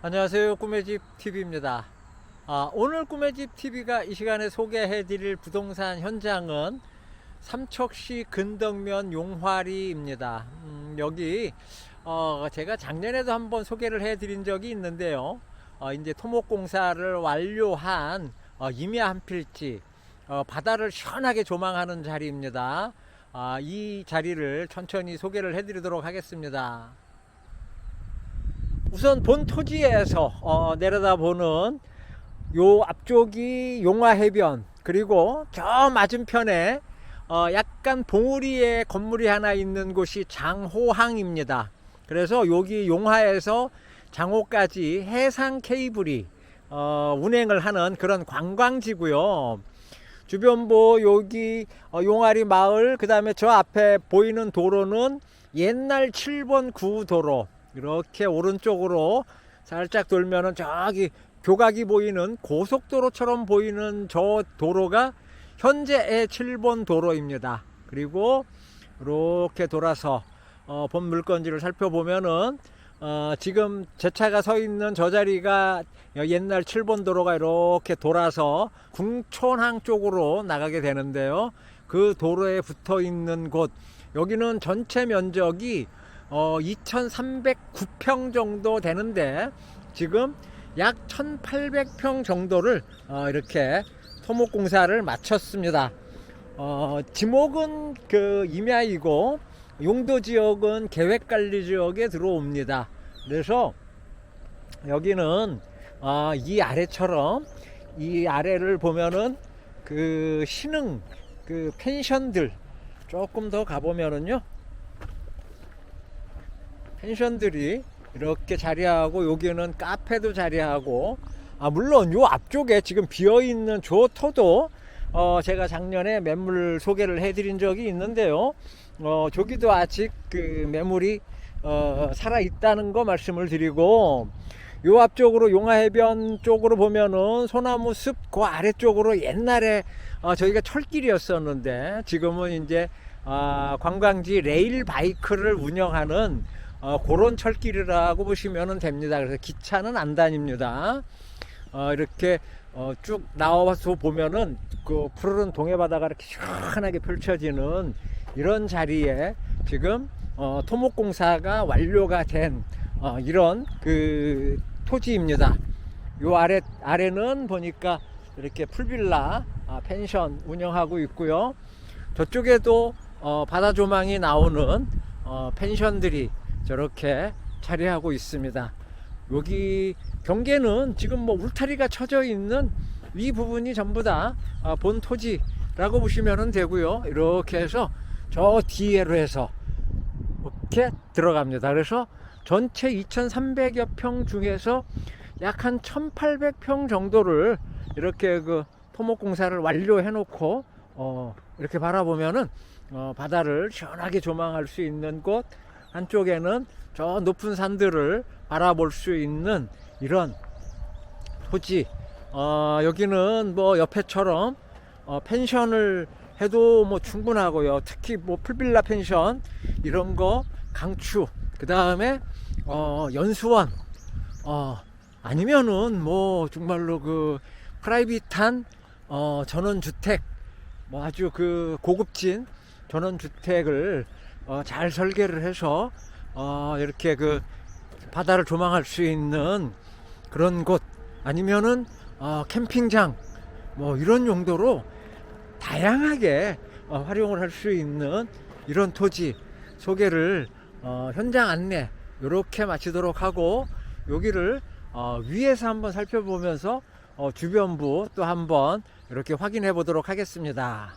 안녕하세요. 꿈의 집 TV입니다. 아, 오늘 꿈의 집 TV가 이 시간에 소개해 드릴 부동산 현장은 삼척시 근덕면 용화리입니다. 음, 여기 어, 제가 작년에도 한번 소개를 해 드린 적이 있는데요. 어, 이제 토목공사를 완료한 어, 임야 한 필지 어, 바다를 시원하게 조망하는 자리입니다. 아, 이 자리를 천천히 소개를 해 드리도록 하겠습니다. 우선 본 토지에서 어, 내려다보는 요 앞쪽이 용화 해변 그리고 저 맞은편에 어, 약간 봉우리에 건물이 하나 있는 곳이 장호항입니다. 그래서 여기 용화에서 장호까지 해상 케이블이 어, 운행을 하는 그런 관광지고요. 주변보 여기 어, 용화리 마을 그 다음에 저 앞에 보이는 도로는 옛날 7번 구도로 이렇게 오른쪽으로 살짝 돌면은 저기 교각이 보이는 고속도로처럼 보이는 저 도로가 현재의 7번 도로입니다. 그리고 이렇게 돌아서 어, 본 물건지를 살펴보면은 어, 지금 제 차가 서 있는 저 자리가 옛날 7번 도로가 이렇게 돌아서 궁촌항 쪽으로 나가게 되는데요. 그 도로에 붙어 있는 곳 여기는 전체 면적이 어, 2,309평 정도 되는데 지금 약 1,800평 정도를 어, 이렇게 토목 공사를 마쳤습니다. 어, 지목은 그 임야이고 용도 지역은 계획 관리 지역에 들어옵니다. 그래서 여기는 어, 이 아래처럼 이 아래를 보면은 그 신흥 그 펜션들 조금 더 가보면은요. 펜션들이 이렇게 자리하고 여기는 카페도 자리하고 아 물론 요 앞쪽에 지금 비어 있는 저 터도 어 제가 작년에 매물 소개를 해드린 적이 있는데요. 어 저기도 아직 그 매물이 어 살아 있다는 거 말씀을 드리고 요 앞쪽으로 용화해변 쪽으로 보면은 소나무 숲 그 아래쪽으로 옛날에 어 저희가 철길이었었는데 지금은 이제 아 관광지 레일 바이크를 운영하는 어, 그런 철길이라고 보시면 됩니다. 그래서 기차는 안 다닙니다. 어, 이렇게 어, 쭉 나와서 보면은 그 푸르른 동해바다가 이렇게 시원하게 펼쳐지는 이런 자리에 지금 어, 토목공사가 완료가 된 어, 이런 그 토지입니다. 요 아래 아래는 보니까 이렇게 풀빌라 아, 펜션 운영하고 있고요. 저쪽에도 어, 바다 조망이 나오는 어, 펜션들이 저렇게 자리하고 있습니다. 여기 경계는 지금 뭐 울타리가 쳐져 있는 이 부분이 전부 다 본 토지라고 보시면 되고요. 이렇게 해서 저 뒤에로 해서 이렇게 들어갑니다. 그래서 전체 2,300여 평 중에서 약 한 1,800평 정도를 이렇게 그 토목 공사를 완료해 놓고 어 이렇게 바라보면은 어 바다를 시원하게 조망할 수 있는 곳 한쪽에는 저 높은 산들을 바라볼 수 있는 이런 토지 어, 여기는 뭐 옆에처럼 어, 펜션을 해도 뭐 충분하고요. 특히 뭐 풀빌라 펜션 이런 거 강추 그 다음에 어, 연수원. 어, 아니면은 뭐 정말로 그 프라이빗한 어, 전원 주택 뭐 아주 그 고급진 전원 주택을 어, 잘 설계를 해서 어, 이렇게 그 바다를 조망할 수 있는 그런 곳 아니면은 어, 캠핑장 뭐 이런 용도로 다양하게 어, 활용을 할 수 있는 이런 토지 소개를 어, 현장 안내 이렇게 마치도록 하고 여기를 어, 위에서 한번 살펴보면서 어, 주변부 또 한번 이렇게 확인해 보도록 하겠습니다.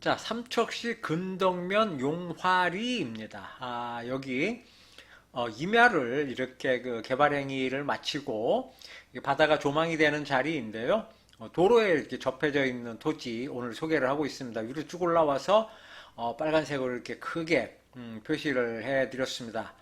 자, 삼척시 근덕면 용화리입니다. 아, 여기 어, 임야를 이렇게 그 개발 행위를 마치고 이 바다가 조망이 되는 자리인데요. 어, 도로에 이렇게 접해져 있는 토지 오늘 소개를 하고 있습니다. 위로 쭉 올라와서 어, 빨간색으로 이렇게 크게 음, 표시를 해 드렸습니다.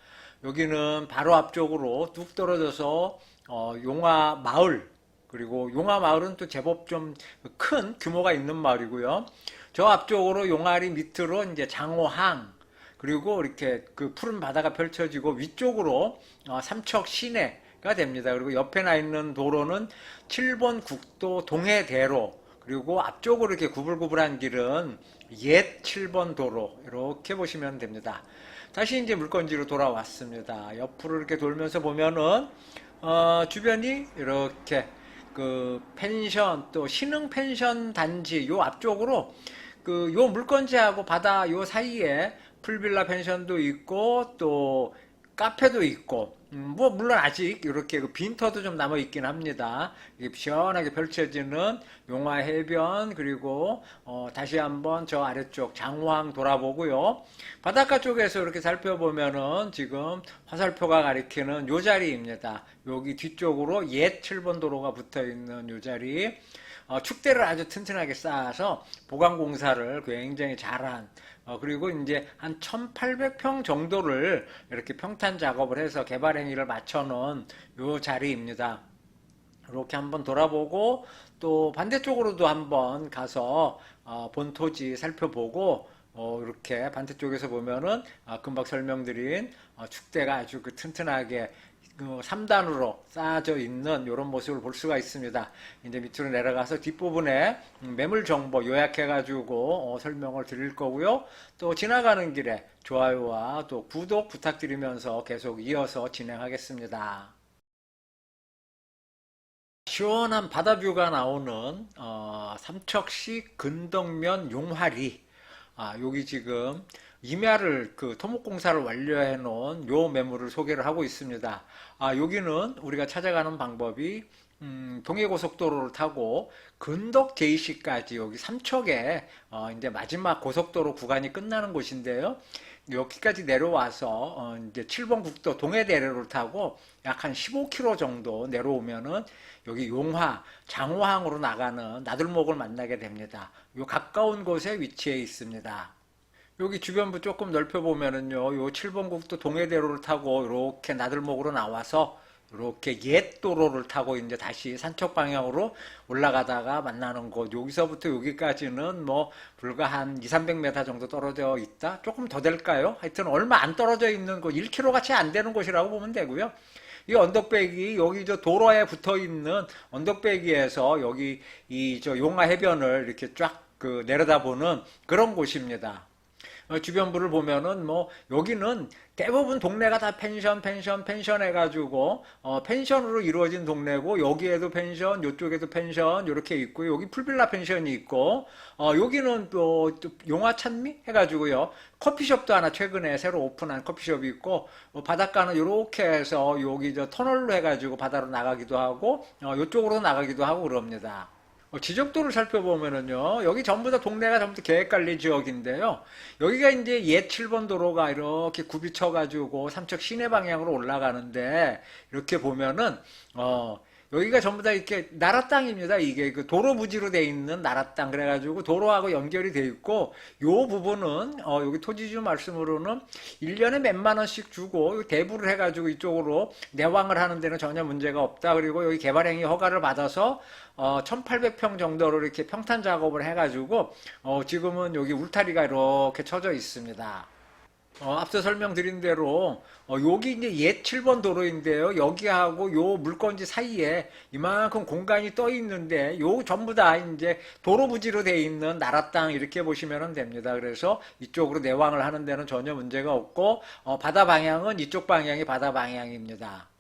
여기는 바로 앞쪽으로 뚝 떨어져서 어, 용화 마을 그리고 용화 마을은 또 제법 좀 큰 규모가 있는 마을이고요. 저 앞쪽으로 용화리 밑으로 이제 장호항 그리고 이렇게 그 푸른 바다가 펼쳐지고 위쪽으로 어, 삼척 시내 가 됩니다. 그리고 옆에 나 있는 도로는 7번 국도 동해대로 그리고 앞쪽으로 이렇게 구불구불한 길은 옛 7번 도로 이렇게 보시면 됩니다. 다시 이제 물건지로 돌아왔습니다. 옆으로 이렇게 돌면서 보면은 어, 주변이 이렇게 그 펜션 또 신흥 펜션 단지 요 앞쪽으로 그 요 물건지하고 바다 요 사이에 풀빌라 펜션도 있고 또 카페도 있고 음, 뭐 물론 아직 이렇게 그 빈터도 좀 남아 있긴 합니다. 이게 시원하게 펼쳐지는 용화 해변 그리고 어, 다시 한번 저 아래쪽 장호항 돌아보고요. 바닷가 쪽에서 이렇게 살펴보면은 지금 화살표가 가리키는 요 자리입니다. 여기 뒤쪽으로 옛 7번 도로가 붙어 있는 요 자리. 어, 축대를 아주 튼튼하게 쌓아서 보강 공사를 굉장히 잘한 어, 그리고 이제 한 1800평 정도를 이렇게 평탄 작업을 해서 개발 행위를 맞춰놓은 요 자리입니다. 이렇게 한번 돌아보고 또 반대쪽으로도 한번 가서 어, 본 토지 살펴보고 어, 이렇게 반대쪽에서 보면은 아, 금방 설명드린 어, 축대가 아주 그 튼튼하게 그 3단으로 쌓아져 있는 이런 모습을 볼 수가 있습니다. 이제 밑으로 내려가서 뒷부분에 음, 매물 정보 요약해가지고 어, 설명을 드릴 거고요. 또 지나가는 길에 좋아요와 또 구독 부탁드리면서 계속 이어서 진행하겠습니다. 시원한 바다뷰가 나오는 어, 삼척시 근덕면 용화리 아, 여기 지금 임야를 그 토목공사를 완료해 놓은 요 매물을 소개를 하고 있습니다. 아, 여기는 우리가 찾아가는 방법이 음, 동해고속도로를 타고 근덕 JC까지 여기 삼척에 어, 이제 마지막 고속도로 구간이 끝나는 곳인데요. 여기까지 내려와서 어, 이제 7번 국도 동해대로를 타고 약 한 15km 정도 내려오면은 여기 용화, 장호항으로 나가는 나들목을 만나게 됩니다. 요 가까운 곳에 위치해 있습니다. 여기 주변부 조금 넓혀보면은요, 요 7번 국도 동해대로를 타고 이렇게 나들목으로 나와서 이렇게 옛 도로를 타고 이제 다시 산쪽 방향으로 올라가다가 만나는 곳. 여기서부터 여기까지는 뭐 불과 한 2, 300m 정도 떨어져 있다. 조금 더 될까요? 하여튼 얼마 안 떨어져 있는 곳, 1km 같이 안 되는 곳이라고 보면 되고요. 이 언덕배기 여기 저 도로에 붙어 있는 언덕배기에서 여기 이 저 용화 해변을 이렇게 쫙 그 내려다보는 그런 곳입니다. 어, 주변부를 보면은 뭐 여기는 대부분 동네가 다 펜션, 펜션, 펜션 해가지고 어, 펜션으로 이루어진 동네고 여기에도 펜션, 이쪽에도 펜션 이렇게 있고 여기 풀빌라 펜션이 있고 어, 여기는 또, 또 용화 찬미 해가지고요 커피숍도 하나 최근에 새로 오픈한 커피숍이 있고 어, 바닷가는 이렇게 해서 여기 저 터널로 해가지고 바다로 나가기도 하고 어, 이쪽으로 나가기도 하고 그럽니다. 어, 지적도를 살펴보면은요, 여기 전부 다 동네가 전부 다 계획관리 지역인데요. 여기가 이제 옛 7번 도로가 이렇게 굽이 쳐가지고 삼척 시내 방향으로 올라가는데, 이렇게 보면은, 어, 여기가 전부 다 이렇게 나라 땅입니다. 이게 그 도로 부지로 돼 있는 나라 땅 그래가지고 도로하고 연결이 돼 있고 요 부분은 어 여기 토지주 말씀으로는 1년에 몇만 원씩 주고 대부를 해가지고 이쪽으로 내왕을 하는 데는 전혀 문제가 없다. 그리고 여기 개발행위 허가를 받아서 어 1800평 정도로 이렇게 평탄 작업을 해가지고 어 지금은 여기 울타리가 이렇게 쳐져 있습니다. 어, 앞서 설명드린 대로 어, 여기 이제 옛 7번 도로인데요. 여기하고 요 물건지 사이에 이만큼 공간이 떠 있는데 요 전부 다 이제 도로 부지로 돼 있는 나라 땅 이렇게 보시면 됩니다. 그래서 이쪽으로 내왕을 하는 데는 전혀 문제가 없고 어, 바다 방향은 이쪽 방향이 바다 방향입니다.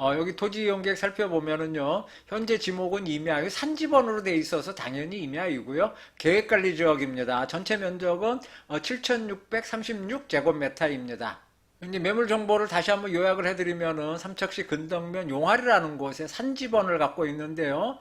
어, 여기 토지 이용객 살펴보면은요, 현재 지목은 임야, 산지번으로 돼 있어서 당연히 임야이고요. 계획관리 지역입니다. 전체 면적은 7,636 제곱미터입니다. 이제 매물 정보를 다시 한번 요약을 해드리면은 삼척시 근덕면 용화리라는 곳에 산지번을 갖고 있는데요.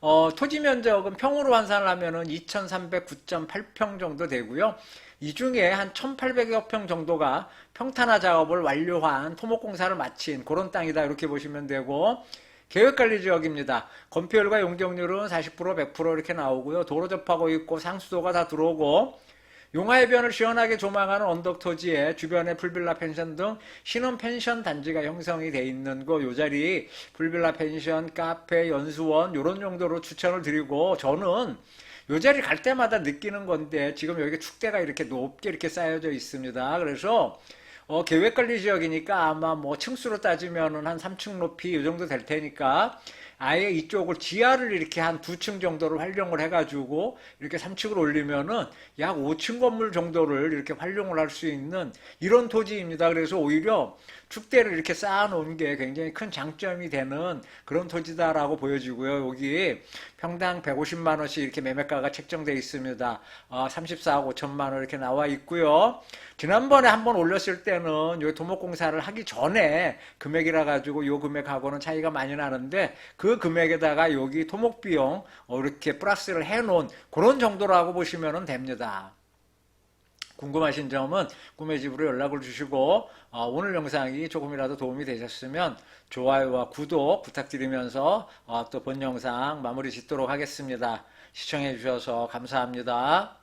어, 토지 면적은 평으로 환산을 하면은 2,309.8평 정도 되고요. 이 중에 한 1,800여 평 정도가 평탄화 작업을 완료한 토목공사를 마친 그런 땅이다 이렇게 보시면 되고 계획관리 지역입니다. 건폐율과 용적률은 40% 100% 이렇게 나오고요. 도로 접하고 있고 상수도가 다 들어오고 용화해변을 시원하게 조망하는 언덕 토지에 주변에 풀빌라 펜션 등 신혼 펜션 단지가 형성이 돼 있는 곳요 자리 풀빌라 펜션, 카페, 연수원 요런 정도로 추천을 드리고 저는 요 자리 갈 때마다 느끼는 건데 지금 여기 축대가 이렇게 높게 이렇게 쌓여져 있습니다. 그래서 어, 계획관리 지역이니까 아마 뭐 층수로 따지면은 한 3층 높이 이 정도 될 테니까 아예 이쪽을 지하를 이렇게 한 두 층 정도를 활용을 해가지고 이렇게 3층으로 올리면은 약 5층 건물 정도를 이렇게 활용을 할 수 있는 이런 토지입니다. 그래서 오히려 축대를 이렇게 쌓아놓은 게 굉장히 큰 장점이 되는 그런 토지다라고 보여지고요. 여기 평당 150만 원씩 이렇게 매매가가 책정되어 있습니다. 어, 34억 5천만 원 이렇게 나와 있고요. 지난번에 한번 올렸을 때는 요 토목공사를 하기 전에 금액이라 가지고 요 금액하고는 차이가 많이 나는데 그 금액에다가 여기 토목 비용 어, 이렇게 플러스를 해놓은 그런 정도라고 보시면 됩니다. 궁금하신 점은 꿈의 집으로 연락을 주시고 어, 오늘 영상이 조금이라도 도움이 되셨으면 좋아요와 구독 부탁드리면서 어, 또본 영상 마무리 짓도록 하겠습니다. 시청해 주셔서 감사합니다.